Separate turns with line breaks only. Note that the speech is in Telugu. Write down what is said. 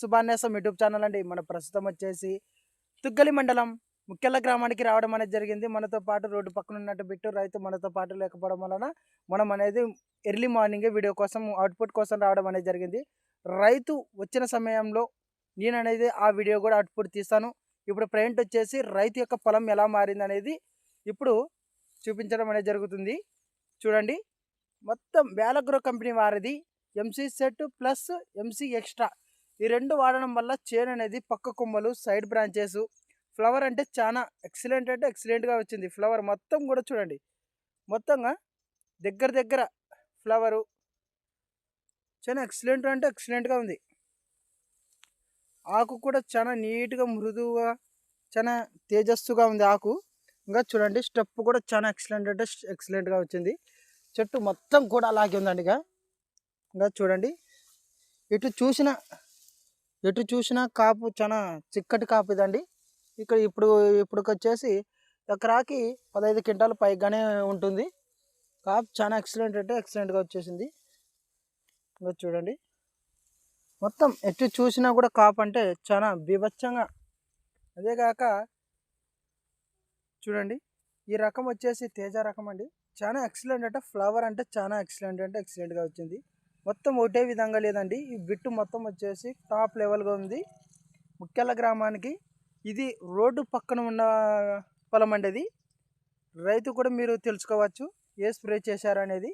సుభాన్యాసం యూట్యూబ్ ఛానల్ అండి. మన ప్రస్తుతం వచ్చేసి తుగ్గలి మండలం ముఖ్యల గ్రామానికి రావడం అనేది జరిగింది. మనతో పాటు రోడ్డు పక్కన ఉన్నట్టు బిట్టు రైతు మనతో పాటు లేకపోవడం వలన మనం అనేది ఎర్లీ మార్నింగే వీడియో కోసం అవుట్పుట్ కోసం రావడం అనేది జరిగింది. రైతు వచ్చిన సమయంలో నేను అనేది ఆ వీడియో కూడా అవుట్పుట్ తీస్తాను. ఇప్పుడు ప్రజెంట్ వచ్చేసి రైతు యొక్క పొలం ఎలా మారింది అనేది ఇప్పుడు చూపించడం అనేది జరుగుతుంది. చూడండి. మొత్తం వేలగ్రో కంపెనీ వారిది. MC set plus MC extra ఈ రెండు వాడడం వల్ల చేను అనేది పక్క కొమ్మలు సైడ్ బ్రాంచెస్ ఫ్లవర్ అంటే చాలా ఎక్సలెంట్ అంటే ఎక్సలెంట్గా వచ్చింది. ఫ్లవర్ మొత్తం కూడా చూడండి. మొత్తంగా దగ్గర దగ్గర ఫ్లవరు చాలా ఎక్సలెంట్ అంటే ఎక్సలెంట్గా ఉంది. ఆకు కూడా చాలా నీట్గా మృదువుగా చాలా తేజస్సుగా ఉంది ఆకు. ఇంకా చూడండి స్టెప్ కూడా చాలా ఎక్సలెంట్ అంటే ఎక్సలెంట్గా వచ్చింది. చెట్టు మొత్తం కూడా అలాగే ఉందండి ఇక. ఇంకా చూడండి ఇటు చూసిన ఎటు చూసినా కాపు చాలా చిక్కటి కాపు ఇదండి. ఇక్కడ ఇప్పుడు ఇప్పుడుకొచ్చేసి ఎకరాకి పదహైదు క్వింటాలు పైగానే ఉంటుంది. కాపు చాలా ఎక్సలెంట్ అంటే ఎక్సలెంట్గా వచ్చేసింది. ఇంకా చూడండి. మొత్తం ఎటు చూసినా కూడా కాపు అంటే చాలా బీభత్సంగా. అదేగాక చూడండి. ఈ రకం వచ్చేసి తేజ రకం అండి. చాలా ఎక్సలెంట్ అంటే ఫ్లవర్ అంటే చాలా ఎక్సలెంట్ అంటే ఎక్సలెంట్గా వచ్చింది. మొత్తం ఒకటే విధంగా లేదండి. ఈ బిట్టు మొత్తం వచ్చేసి టాప్ లెవెల్గా ఉంది. ముఖ్యాల గ్రామానికి ఇది రోడ్డు పక్కన ఉన్న పొలం అండి ఇది రైతు కూడా మీరు తెలుసుకోవచ్చు. ఏ స్ప్రే చేశారనేది.